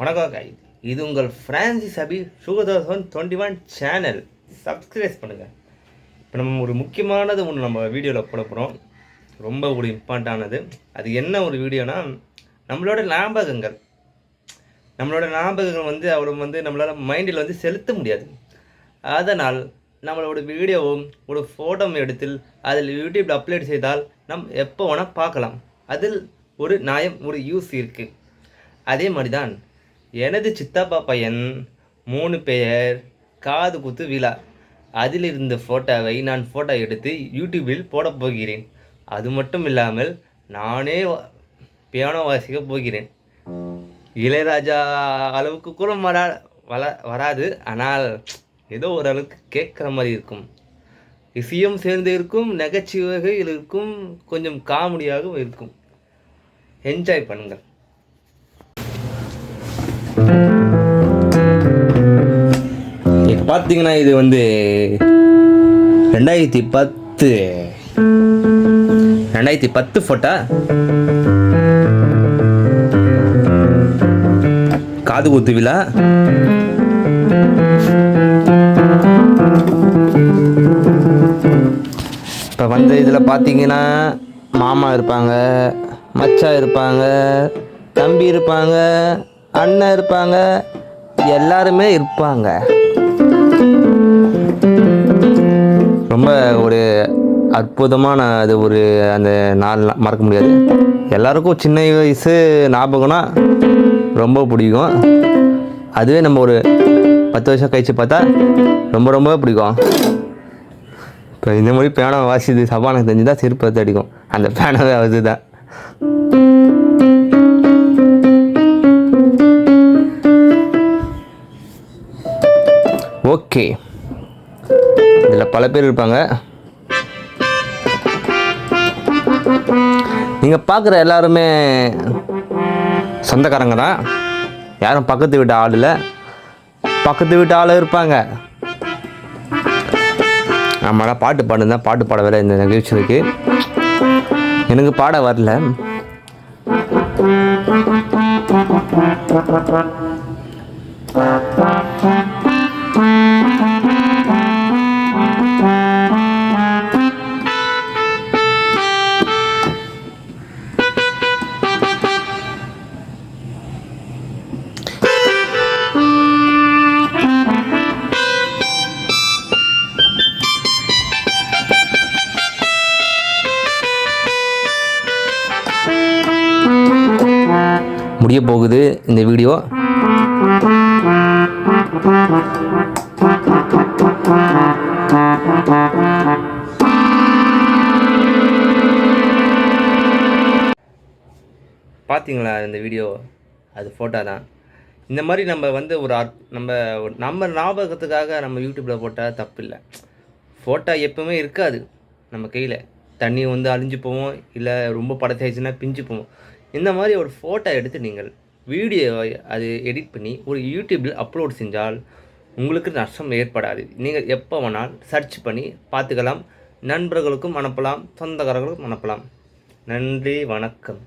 வணக்கம் கை இது உங்கள் Francis Abi Sugathosan twenty one channel subscribe பண்ணுங்கள் இப்போ நம்ம ஒரு முக்கியமானது ஒன்று நம்ம வீடியோவில் போட போகிறோம் ரொம்ப ஒரு இம்பார்ட்டானது அது என்ன ஒரு வீடியோனால் நம்மளோட ஞாபகங்கள். நம்மளோட ஞாபகங்கள் வந்து அவ்வளோ வந்து நம்மளால் மைண்டில் வந்து செலுத்த முடியாது. அதனால் நம்மளோட வீடியோவும் ஒரு ஃபோட்டோவும் எடுத்து அதில் யூடியூப்பில் அப்லோட் செய்தால் நம் எப்போ வேணால் பார்க்கலாம். அதில் ஒரு நியாயம் ஒரு யூஸ் இருக்குது அதே மாதிரி தான் எனது சித்தப்பா பையன் மூணு பெயர் காது குத்து விழா. அதில் இருந்த ஃபோட்டோவை நான் ஃபோட்டோ எடுத்து யூடியூபில் போடப் போகிறேன். அது மட்டும் இல்லாமல் நானே பியானோ வாசிக்க போகிறேன். இளையராஜா அளவுக்கு கூட வரா வள வராது. ஆனால் ஏதோ ஓரளவுக்கு கேட்குற மாதிரி இருக்கும். இசையும் சேர்ந்து இருக்கும் நகைச்சுவைகள் இருக்கும் கொஞ்சம் காமெடியாகவும் இருக்கும். என்ஜாய் பண்ணுங்கள். இப்போ பார்த்தீங்கன்னா இது வந்து ரெண்டாயிரத்தி பத்து ரெண்டாயிரத்தி பத்து ஃபோட்டா காது குத்து விழா. இப்போ வந்து இதில் பார்த்தீங்கன்னா மாமா இருப்பாங்க. மச்சா இருப்பாங்க தம்பி இருப்பாங்க அண்ணன் இருப்பாங்க எல்லாருமே இருப்பாங்க. ரொம்ப ஒரு அற்புதமான அது ஒரு அந்த நாள் மறக்க முடியாது. எல்லாருக்கும் சின்ன வயசு ஞாபகம்னா ரொம்ப பிடிக்கும். அதுவே நம்ம ஒரு பத்து வருஷம் கழிச்சு பார்த்தா ரொம்ப ரொம்ப பிடிக்கும். இப்போ இந்த மாதிரி பேனை வாசிது சபானம் தெரிஞ்சு தான் சிற்பத்தை அடிக்கும். அந்த பேனவே அதுதான். ஓகே. இதில் பல பேர் இருப்பாங்க. நீங்கள் பார்க்குற எல்லாருமே சொந்தக்காரங்க தான். யாரும் பக்கத்து வீட்டு ஆள் இல்லை. பக்கத்து வீட்டு ஆள் இருப்பாங்க. நம்மளாம் பாட்டு பாடுதான் பாட்டு பாட வேலை இந்த நிகழ்ச்சிக்கு. எனக்கு பாட வரல. முடிய போகுது இந்த வீடியோ. பார்த்தீங்களா இந்த வீடியோ? அது ஃபோட்டோ தான். இந்த மாதிரி நம்ம வந்து ஒரு அற் நம்ம நம்ம ஞாபகத்துக்காக நம்ம யூடியூப்பில் போட்டால் தப்பு இல்லை ஃபோட்டோ எப்பவுமே இருக்காது நம்ம கையில். தண்ணி வந்து அழிஞ்சு போவோம் இல்லை ரொம்ப படத்தாயிடுச்சுன்னா பிஞ்சு போவோம். இந்த மாதிரி ஒரு ஃபோட்டோ எடுத்து நீங்கள் வீடியோவை அது எடிட் பண்ணி ஒரு யூடியூப்பில் அப்லோட் செஞ்சால் உங்களுக்கு நஷ்டம் ஏற்படாது. நீங்கள் எப்போ வேணால் சர்ச் பண்ணி பார்த்துக்கலாம். நண்பர்களுக்கும் அனுப்பலாம். சொந்தக்காரர்களுக்கும் அனுப்பலாம். நன்றி. வணக்கம்.